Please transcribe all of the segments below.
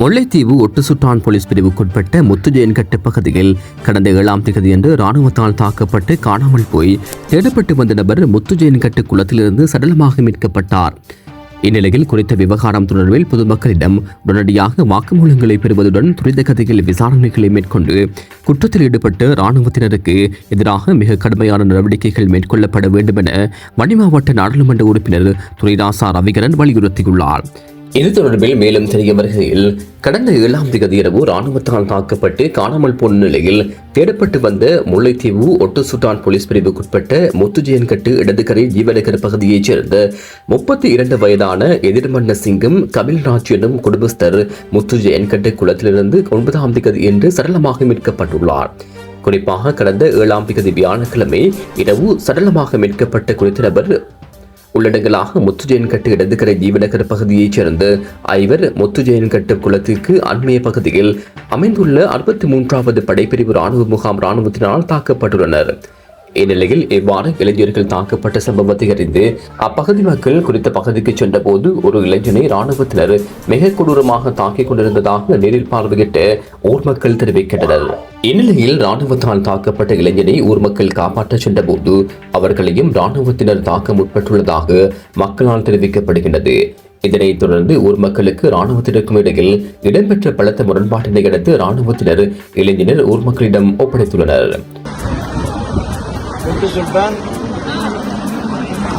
Mullaitivu Oddusuddan police பிரிவுக்குட்பட்ட முத்துஜெயன்கட்டு பகுதியில் கடந்த ஏழாம் தேதியன்று ராணுவத்தால் தாக்கப்பட்டு காணாமல் போய் தேடப்பட்டு வந்த நபர் முத்துஜெயன்கட்டு குளத்திலிருந்து சடலமாக மீட்கப்பட்டார். இந்நிலையில் குறித்த விவகாரம் தொடர்பில் பொதுமக்களிடம் உடனடியாக வாக்குமூலங்களை பெறுவதுடன் துரித கதையில் விசாரணைகளை மேற்கொண்டு குற்றத்தில் ஈடுபட்டு இராணுவத்தினருக்கு எதிராக மிக கடுமையான நடவடிக்கைகள் மேற்கொள்ளப்பட வேண்டும் என வன்னி மாவட்ட நாடாளுமன்ற உறுப்பினர் துரைராசா ரவிகரன் வலியுறுத்தியுள்ளார். இது தொடர்பில் மேலும் தெரிய வருகையில் கடந்த ஏழாம் தேதி இரவு ராணுவத்தால் தாக்கப்பட்டு காணாமல் போன நிலையில் தேடப்பட்டு வந்த முல்லைத்தீவு ஒட்டுசுட்டான் போலீஸ் பிரிவுக்குட்பட்ட முத்துஜெயன்கட்டு இடதுகரை ஜீவநகர் பகுதியைச் சேர்ந்த முப்பத்தி இரண்டு வயதான எதிர்மன்ன சிங்கம் கபில்ராஜ் எனும் குடும்பஸ்தர் முத்துஜெயன்கட்டு குளத்திலிருந்து ஒன்பதாம் தேதி என்று சரளமாக மீட்கப்பட்டுள்ளார். குறிப்பாக கடந்த ஏழாம் தேதி வியாழக்கிழமை இரவு சடலமாக மீட்கப்பட்ட குறித்த நபர் உள்ளடங்கலாக முத்துஜெயன்கட்டு இடதுகரை ஜீவநகர் பகுதியைச் சேர்ந்த ஐவர் முத்துஜெயன்கட்டு குளத்திற்கு அண்மைய பகுதியில் அமைந்துள்ள அறுபத்தி மூன்றாவது படைப்பிரிவு ராணுவ முகாம் ராணுவத்தினால் தாக்கப்பட்டுள்ளனர். இந்நிலையில் இவ்வாறு இளைஞர்கள் தாக்கப்பட்ட சம்பவத்தை அறிந்து அப்பகுதி மக்கள் குறித்த பகுதிக்கு சென்றபோது ஒரு இளைஞனை ராணுவத்தினர் மிக கொடூரமாக தாக்கிக் கொண்டிருந்ததாக நேரில் பார்வையிட்டு ஊர் மக்கள் தெரிவிக்கின்றனர். இந்நிலையில் ராணுவத்தால் தாக்கப்பட்ட இளைஞனை ஊர் மக்கள் காப்பாற்ற சென்றபோது அவர்களையும் ராணுவத்தினர் தாக்க முற்பட்டுள்ளதாக மக்களால் தெரிவிக்கப்படுகின்றது. இதனைத் தொடர்ந்து ஊர் மக்களுக்கு ராணுவத்தினருக்கும் இடையில் இடம்பெற்ற பலத்த முரண்பாட்டினை அடுத்து ராணுவத்தினர் இளைஞர் ஊர் மக்களிடம் ஒப்படைத்துள்ளனர். முத்து சொல்றான்.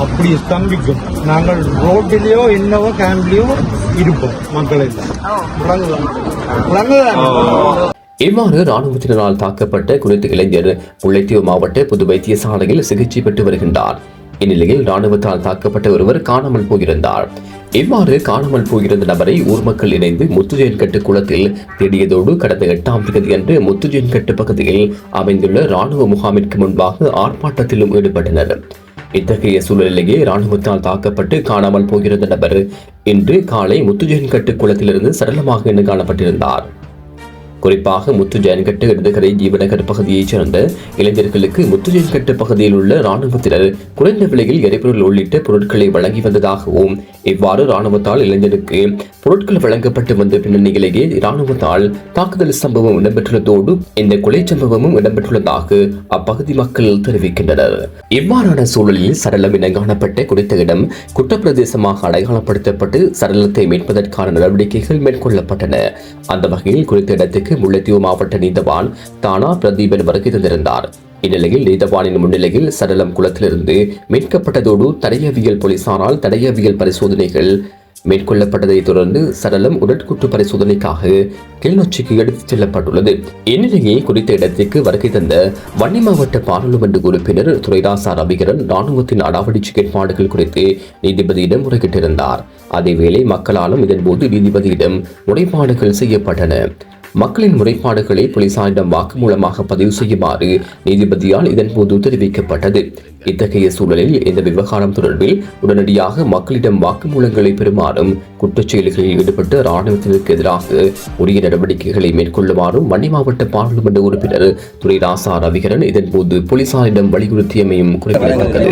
அப்படி ஸ்தம்பிக்கும் நாங்கள் ரோட்டிலேயோ என்னவோ கேம்ப்லேயோ இருப்போம் மக்கள் எல்லாம். விளங்குதா? விளங்குதா? இவ்வாறு ராணுவத்தினரால் தாக்கப்பட்ட குறித்த இளைஞர் முல்லைத்தீவு மாவட்ட புது வைத்தியசாலையில் சிகிச்சை பெற்று வருகின்றார். இந்நிலையில் ராணுவத்தால் தாக்கப்பட்ட ஒருவர் காணாமல் போயிருந்தார். இவ்வாறு காணாமல் போயிருந்த நபரை ஊர் மக்கள் இணைந்து முத்துஜெயன்கட்டு குளத்தில் தேடியதோடு கடந்த எட்டாம் தேதி அன்று முத்துஜெயன்கட்டு பகுதியில் அமைந்துள்ள ராணுவ முகாமிற்கு முன்பாக ஆர்ப்பாட்டத்திலும் ஈடுபட்டனர். இத்தகைய சூழ்நிலையே ராணுவத்தால் தாக்கப்பட்டு காணாமல் போயிருந்த நபர் இன்று காலை முத்துஜெயன்கட்டு குளத்திலிருந்து சடலமாக எண்ணு காணப்பட்டிருந்தார். குறிப்பாக முத்துஜெயன்கட்டு இடதுகரை ஜீவநகர் பகுதியைச் சேர்ந்த இளைஞர்களுக்கு முத்துஜெயன்கட்டு பகுதியில் உள்ள ராணுவத்தினர் குறைந்த விலையில் எரிபொருள் உள்ளிட்ட பொருட்களை வழங்கி வந்ததாகவும் இவ்வாறு ராணுவத்தால் இளைஞருக்கு பொருட்கள் வழங்கப்பட்டு வந்த பின்னணியிலேயே ராணுவத்தால் தாக்குதல் சம்பவம் இடம்பெற்றுள்ளதோடு இந்த கொலை சம்பவமும் இடம்பெற்றுள்ளதாக அப்பகுதி மக்கள் தெரிவிக்கின்றனர். இவ்வாறான சூழலில் சரளம் என காணப்பட்ட குறித்த இடம் குற்றப்பிரதேசமாக அடையாளப்படுத்தப்பட்டு சரளத்தை மீட்பதற்கான நடவடிக்கைகள் மேற்கொள்ளப்பட்டன. அந்த வகையில் குறித்த இடத்துக்கு முல்லைத்தீவு மாவட்ட நீதவான் தானா பிரதீபன் வருகை தந்திருந்தார். இந்நிலையில் நீதவானின் முன்னிலையில் சடலம் குளத்திலிருந்து மீட்கப்பட்டதோடு தடையவியல் போலீசாரால் தடையவியல் பரிசோதனைகள் மேற்கொள்ளப்பட்டதை தொடர்ந்து சடலம் உடற்கூற்று பரிசோதனைக்காக கிளிநொச்சிக்கு எடுத்துச் செல்லப்பட்டுள்ளது. இந்நிலையை குறித்த இடத்திற்கு வருகை தந்த வன்னி மாவட்ட பாராளுமன்ற உறுப்பினர் துரைராசா ரவிகரன் ராணுவத்தின் அடாவடிச்சு ஏற்பாடுகள் குறித்து நீதிபதியிடம் முறையிட்டிருந்தார். அதேவேளை மக்களாலும் இதன்போது நீதிபதியிடம் முறைப்பாடுகள் செய்யப்பட்டன. மக்களின் முறைப்பாடுகளை போலீசாரிடம் வாக்குமூலமாக பதிவு செய்யுமாறு நீதிபதியால் இதன்போது தெரிவிக்கப்பட்டது. இத்தகைய சூழலில் இந்த விவகாரம் தொடர்பில் உடனடியாக மக்களிடம் வாக்குமூலங்களை பெறுமாறும் குற்றச் செயல்களில் ஈடுபட்ட ராணுவத்தினருக்கு எதிராக உரிய நடவடிக்கைகளை மேற்கொள்ளுமாறும் வன்னி மாவட்ட பாராளுமன்ற உறுப்பினர் துரை ராசா ரவிகரன் இதன்போது போலீசாரிடம் வலியுறுத்தியமையும் குறிப்பிடத்தக்கது.